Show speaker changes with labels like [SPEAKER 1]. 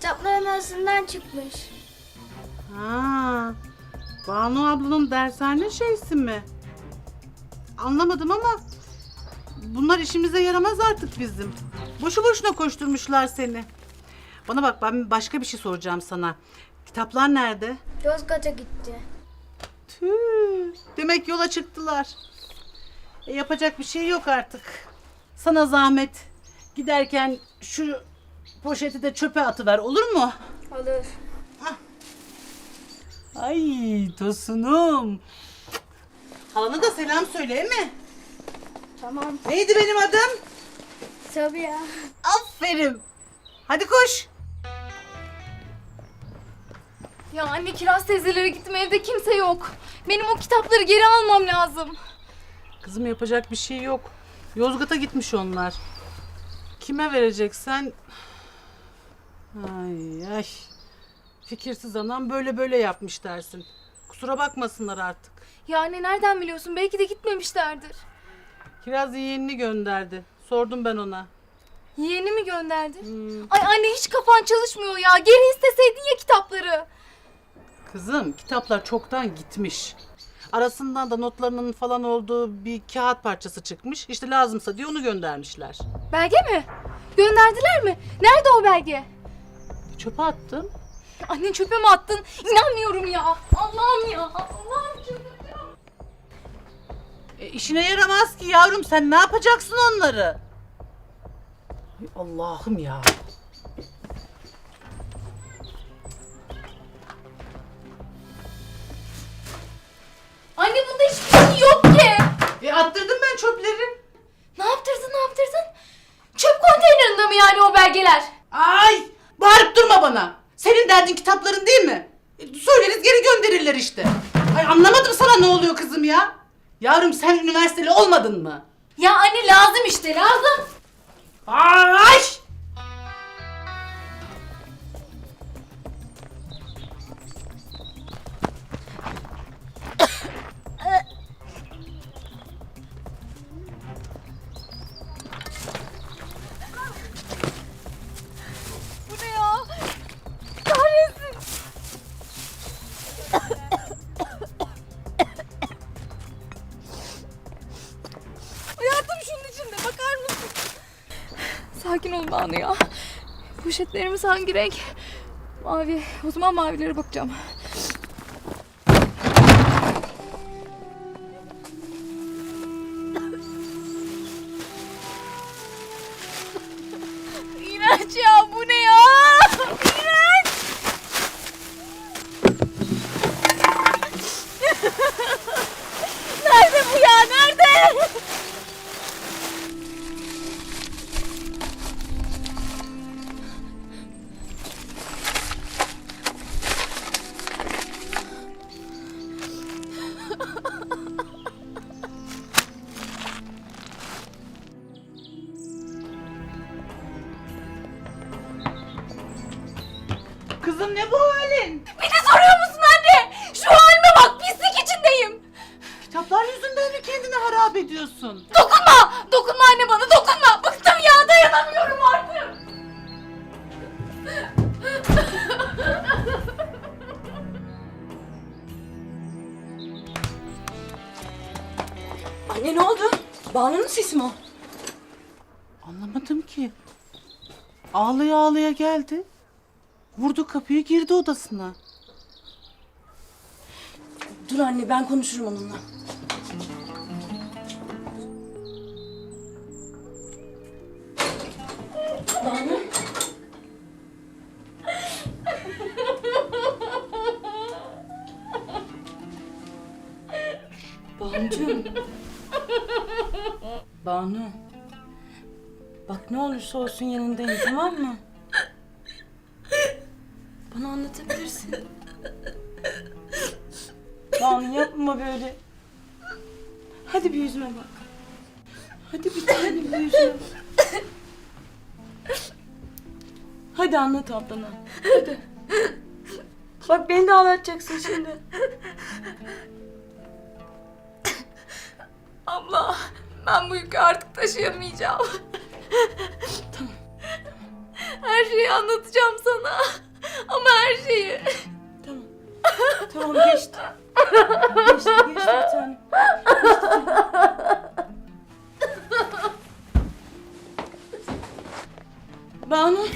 [SPEAKER 1] kitapların arasından çıkmış.
[SPEAKER 2] Ha, Banu ablanın dershane şeysi mi? Anlamadım ama bunlar işimize yaramaz artık bizim. Boşu boşuna koşturmuşlar seni. Bana bak ben başka bir şey soracağım sana. Kitaplar nerede?
[SPEAKER 1] Yozgat'a gitti.
[SPEAKER 2] Tüh, demek yola çıktılar. E, yapacak bir şey yok artık. Sana zahmet. Giderken şu poşeti de çöpe atıver olur mu?
[SPEAKER 1] Olur.
[SPEAKER 2] Ay Tosunum. Halana da selam söyle mi?
[SPEAKER 1] Tamam.
[SPEAKER 2] Neydi benim adım?
[SPEAKER 1] Sabiha.
[SPEAKER 2] Aferin. Hadi koş.
[SPEAKER 3] Ya anne Kiraz teyzelere gittim evde kimse yok. Benim o kitapları geri almam lazım.
[SPEAKER 2] Kızım yapacak bir şey yok. Yozgat'a gitmiş onlar. Kime vereceksen... Ay ay. Fikirsiz anam böyle böyle yapmış dersin. Kusura bakmasınlar artık.
[SPEAKER 3] Ya anne nereden biliyorsun? Belki de gitmemişlerdir.
[SPEAKER 2] Kiraz yeğenini gönderdi. Sordum ben ona.
[SPEAKER 3] Yeğeni mi gönderdi?
[SPEAKER 2] Hmm.
[SPEAKER 3] Ay anne hiç kafan çalışmıyor ya. Geri isteseydin ya kitapları.
[SPEAKER 2] Kızım kitaplar çoktan gitmiş. Arasından da notlarının falan olduğu bir kağıt parçası çıkmış. İşte lazımsa diye onu göndermişler.
[SPEAKER 3] Belge mi? Gönderdiler mi? Nerede o belge?
[SPEAKER 2] Çöpe attım.
[SPEAKER 3] Annen çöpe mi attın? İnanmıyorum ya. Allah'ım ya. Allah'ım çıldıracağım.
[SPEAKER 2] E, işine yaramaz ki yavrum. Sen ne yapacaksın onları? Ay Allah'ım ya.
[SPEAKER 3] Anne bunda hiçbir şey yok ki.
[SPEAKER 2] E attırdım ben çöpleri.
[SPEAKER 3] Ne yaptırdın ne yaptırdın? Çöp konteynerinde mi yani o belgeler?
[SPEAKER 2] Ay bağırıp durma bana. Senin derdin kitapların değil mi? E, söyleriz geri gönderirler işte. Ay anlamadım sana ne oluyor kızım ya. Yavrum sen üniversiteli olmadın mı?
[SPEAKER 3] Ya anne lazım işte lazım.
[SPEAKER 2] Ay!
[SPEAKER 3] Sakin ol Banu ya. Poşetlerimiz hangi renk? Mavi. O zaman mavilere bakacağım.
[SPEAKER 2] Kızım ne bu halin?
[SPEAKER 3] Beni soruyor musun anne? Şu halime bak pislik içindeyim.
[SPEAKER 2] Kitaplar yüzünden mi kendini harap ediyorsun?
[SPEAKER 3] Dokunma! Dokunma anne bana dokunma! Bıktım ya dayanamıyorum artık!
[SPEAKER 4] Anne ne oldu? Banu'nun sesi mi o?
[SPEAKER 2] Anlamadım ki. Ağlaya ağlaya geldi. Vurdu kapıyı girdi odasına.
[SPEAKER 4] Dur anne ben konuşurum onunla. Banu? Banucuğum. Banu. Bak ne olursa olsun yanındayım tamam mı? Bana anlatabilirsin. Banu yapma böyle. Hadi bir yüzüme bak. Hadi bir tane bir yüzüme bak. Hadi anlat ablana. Hadi. Bak beni de ağlatacaksın şimdi.
[SPEAKER 3] Abla ben bu yükü artık taşıyamayacağım. Her şeyi anlatacağım sana. Ama her şeyi.
[SPEAKER 4] Tamam. Tamam geçti. Geçti geçti bir tane. Geçti. Banu.